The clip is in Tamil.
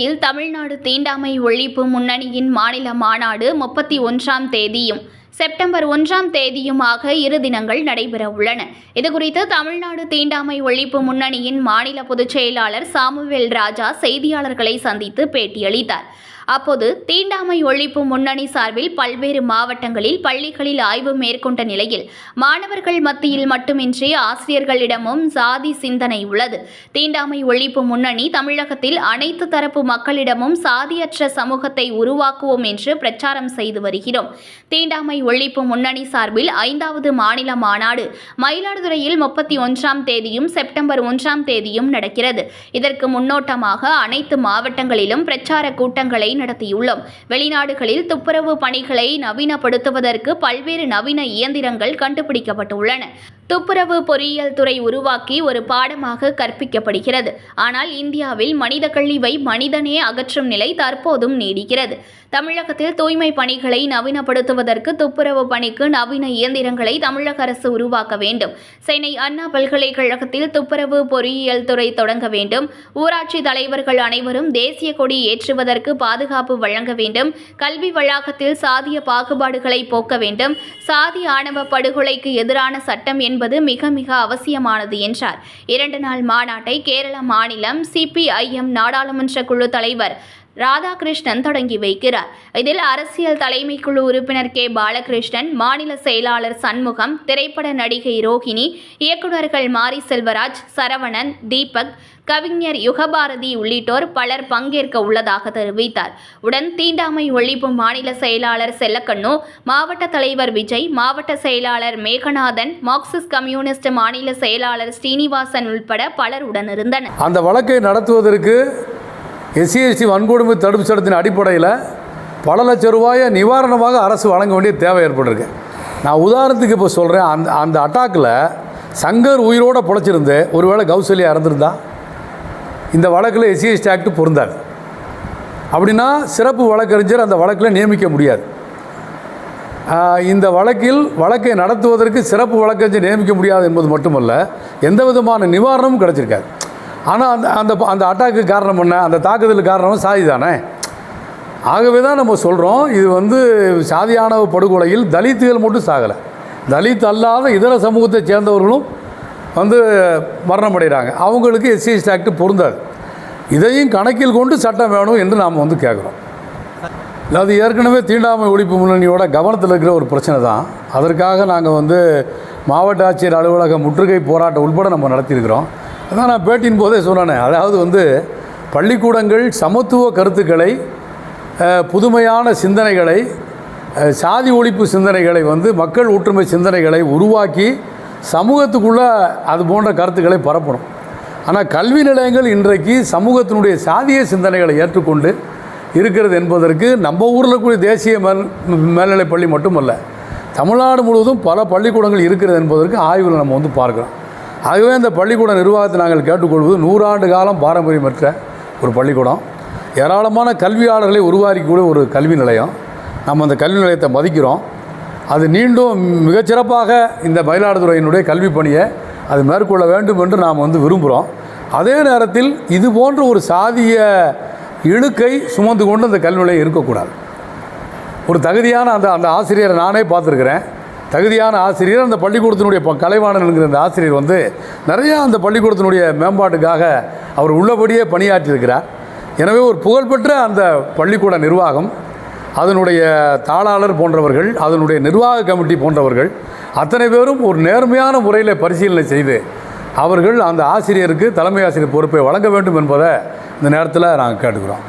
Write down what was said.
தமிழ்நாடு தீண்டாமை ஒழிப்பு முன்னணியின் மாநில மாநாடு முப்பத்தி ஒன்றாம் தேதியும் செப்டம்பர் ஒன்றாம் தேதியுமாக இரு தினங்கள் நடைபெற உள்ளன. இதுகுறித்து தமிழ்நாடு தீண்டாமை ஒழிப்பு முன்னணியின் மாநில பொதுச் செயலாளர் சாமுவேல் ராஜா செய்தியாளர்களை சந்தித்து பேட்டியளித்தார். அப்போது தீண்டாமை ஒழிப்பு முன்னணி சார்பில் பல்வேறு மாவட்டங்களில் பள்ளிகளில் ஆய்வு மேற்கொண்ட நிலையில் மாணவர்கள் மத்தியில் மட்டுமின்றி ஆசிரியர்களிடமும் சாதி சிந்தனை உள்ளது. தீண்டாமை ஒழிப்பு முன்னணி தமிழகத்தில் அனைத்து தரப்பு மக்களிடமும் சாதியற்ற சமூகத்தை உருவாக்குவோம் என்று பிரச்சாரம் செய்து வருகிறோம். தீண்டாமை ஒழிப்பு முன்னணி சார்பில் ஐந்தாவது மாநில மாநாடு மயிலாடுதுறையில் முப்பத்தி ஒன்றாம் தேதியும் செப்டம்பர் ஒன்றாம் தேதியும் நடக்கிறது. இதற்கு முன்னோட்டமாக அனைத்து மாவட்டங்களிலும் பிரச்சார கூட்டங்களை நடத்தியுள்ளோம். வெளிநாடுகளில் துப்புரவு பணிகளை நவீனப்படுத்துவதற்கு பல்வேறு நவீன இயந்திரங்கள் கண்டுபிடிக்கப்பட்டுள்ளன. துப்புரவு பொறியியல் துறை உருவாக்கி ஒரு பாடமாக கற்பிக்கப்படுகிறது. ஆனால் இந்தியாவில் மனித கழிவை மனிதனே அகற்றும் நிலை தற்போதும் நீடிக்கிறது. தமிழகத்தில் தூய்மை பணிகளை நவீனப்படுத்துவதற்கு துப்புரவு பணிக்கு நவீன இயந்திரங்களை தமிழக அரசு உருவாக்க வேண்டும். சென்னை அண்ணா பல்கலைக்கழகத்தில் துப்புரவு பொறியியல் துறை தொடங்க வேண்டும். ஊராட்சி தலைவர்கள் அனைவரும் தேசிய கொடி ஏற்றுவதற்கு பாதுகாப்பு வழங்க வேண்டும். கல்வி வளாகத்தில் சாதிய பாகுபாடுகளை போக்க வேண்டும். சாதி ஆணவ படுகொலைக்கு எதிரான சட்டம் என்பது மிக மிக அவசியமானது என்றார். இரண்டு நாள் மாநாட்டை கேரள மாநிலம் சிபிஐஎம் நாடாளுமன்ற குழு தலைவர் ராதாகிருஷ்ணன் தொடங்கி வைக்கிறார். இதில் அரசியல் தலைமைக்குழு உறுப்பினர் கே. பாலகிருஷ்ணன் மாநில செயலாளர் சண்முகம் திரைப்பட நடிகை ரோஹிணி இயக்குநர்கள் மாரி செல்வராஜ் சரவணன் தீபக் கவிஞர் யுகபாரதி உள்ளிட்டோர் பலர் பங்கேற்க உள்ளதாக தெரிவித்தார். உடன் தீண்டாமை ஒழிப்பு மாநில செயலாளர் செல்லக்கண்ணு மாவட்ட தலைவர் விஜய் மாவட்ட செயலாளர் மேகநாதன் மார்க்சிஸ்ட் கம்யூனிஸ்ட் மாநில செயலாளர் ஸ்ரீனிவாசன் உள்பட பலர் உடனிருந்தனர். அந்த வழக்கை நடத்துவதற்கு எஸ்சிஎஸ்டி வன்கொடுமை தடுப்பு சட்டத்தின் அடிப்படையில் பல லட்ச ரூபாயை நிவாரணமாக அரசு வழங்க வேண்டிய தேவை ஏற்பட்டிருக்கு. நான் உதாரணத்துக்கு இப்போ சொல்கிறேன் அந்த அந்த அட்டாக்கில் சங்கர் உயிரோடு பொழைச்சிருந்து ஒருவேளை கௌசல்யா இறந்துருந்தா? இந்த வழக்கில் எஸ்சிஎஸ்டி ஆக்ட் பொருந்தாது. அப்படின்னா சிறப்பு வழக்கறிஞர் அந்த வழக்கில் நியமிக்க முடியாது. இந்த வழக்கில் வழக்கை நடத்துவதற்கு சிறப்பு வழக்கறிஞர் நியமிக்க முடியாது என்பது மட்டுமல்ல எந்த விதமான நிவாரணமும் கிடச்சிருக்காது. ஆனால் அந்த அந்த அந்த அட்டாக்கு காரணம் என்ன? அந்த தாக்குதலுக்கு காரணம் சாதி தானே? ஆகவே தான் நம்ம சொல்கிறோம் இது வந்து சாதியானவ படுகொலையில் தலித்துகள் மட்டும் சாகலை. தலித் அல்லாத இதர சமூகத்தை சேர்ந்தவர்களும் வந்து மரணமடைகிறாங்க. அவங்களுக்கு எஸ்சிஎஸ்டி ஆக்ட் பொருந்தாது. இதையும் கணக்கில் கொண்டு சட்டம் வேணும் என்று நாம் வந்து கேட்குறோம். அது ஏற்கனவே தீண்டாமை ஒழிப்பு முன்னணியோட கவனத்தில் இருக்கிற ஒரு பிரச்சனை தான். அதற்காக நாங்கள் வந்து மாவட்ட ஆட்சியர் அலுவலக முற்றுகை போராட்டம் உள்பட நம்ம நடத்தியிருக்கிறோம். அதான் நான் பேட்டியின் போதே சொன்னேனே. அதாவது வந்து பள்ளிக்கூடங்கள் சமத்துவ கருத்துக்களை புதுமையான சிந்தனைகளை சாதி ஒழிப்பு சிந்தனைகளை வந்து மக்கள் ஒற்றுமை சிந்தனைகளை உருவாக்கி சமூகத்துக்குள்ளே அது போன்ற கருத்துக்களை பரப்பணும். ஆனால் கல்வி நிலையங்கள் இன்றைக்கு சமூகத்தினுடைய சாதிய சிந்தனைகளை ஏற்றுக்கொண்டு இருக்கிறது என்பதற்கு நம்ம ஊரில் கூடிய தேசிய மேல் மேல்நிலைப் பள்ளி மட்டுமல்ல தமிழ்நாடு முழுவதும் பல பள்ளிக்கூடங்கள் இருக்கிறது என்பதற்கு ஆய்வில் நம்ம வந்து பார்க்குறோம் ஆகவே அந்த பள்ளிக்கூட நிர்வாகத்தை நாங்கள் கேட்டுக்கொள்வது நூறாண்டு காலம் பாரம்பரியமற்ற ஒரு பள்ளிக்கூடம். ஏராளமான கல்வியாளர்களை உருவாக்கக்கூடிய ஒரு கல்வி நிலையம். நம்ம அந்த கல்வி நிலையத்தை மதிக்கிறோம். அது நீண்டும் மிகச்சிறப்பாக இந்த மயிலாடுதுறையினுடைய கல்வி பணியை அது மேற்கொள்ள வேண்டும் என்று நாம் வந்து விரும்புகிறோம் அதே நேரத்தில் இது போன்ற ஒரு சாதிய இழுக்கை சுமந்து கொண்டு அந்த கல்வி நிலையம் இருக்கக்கூடாது. ஒரு தகுதியான அந்த அந்த ஆசிரியரை நானே பார்த்துருக்குறேன். தகுதியான ஆசிரியர் அந்த பள்ளிக்கூடத்தினுடைய ப- கலைவாணன் என்கிற அந்த ஆசிரியர் வந்து நிறையா அந்த பள்ளிக்கூடத்தினுடைய மேம்பாட்டுக்காக அவர் உள்ளபடியே பணியாற்றியிருக்கிறார். எனவே ஒரு புகழ்பெற்ற அந்த பள்ளிக்கூட நிர்வாகம் அதனுடைய தாளாளர் போன்றவர்கள் அதனுடைய நிர்வாக கமிட்டி போன்றவர்கள் அத்தனை பேரும் ஒரு நேர்மையான முறையில் பரிசீலனை செய்து அவர்கள் அந்த ஆசிரியருக்கு தலைமை ஆசிரியர் பொறுப்பை வழங்க வேண்டும் என்பதை இந்த நேரத்தில் நாங்கள் கேட்டுக்கிறோம்.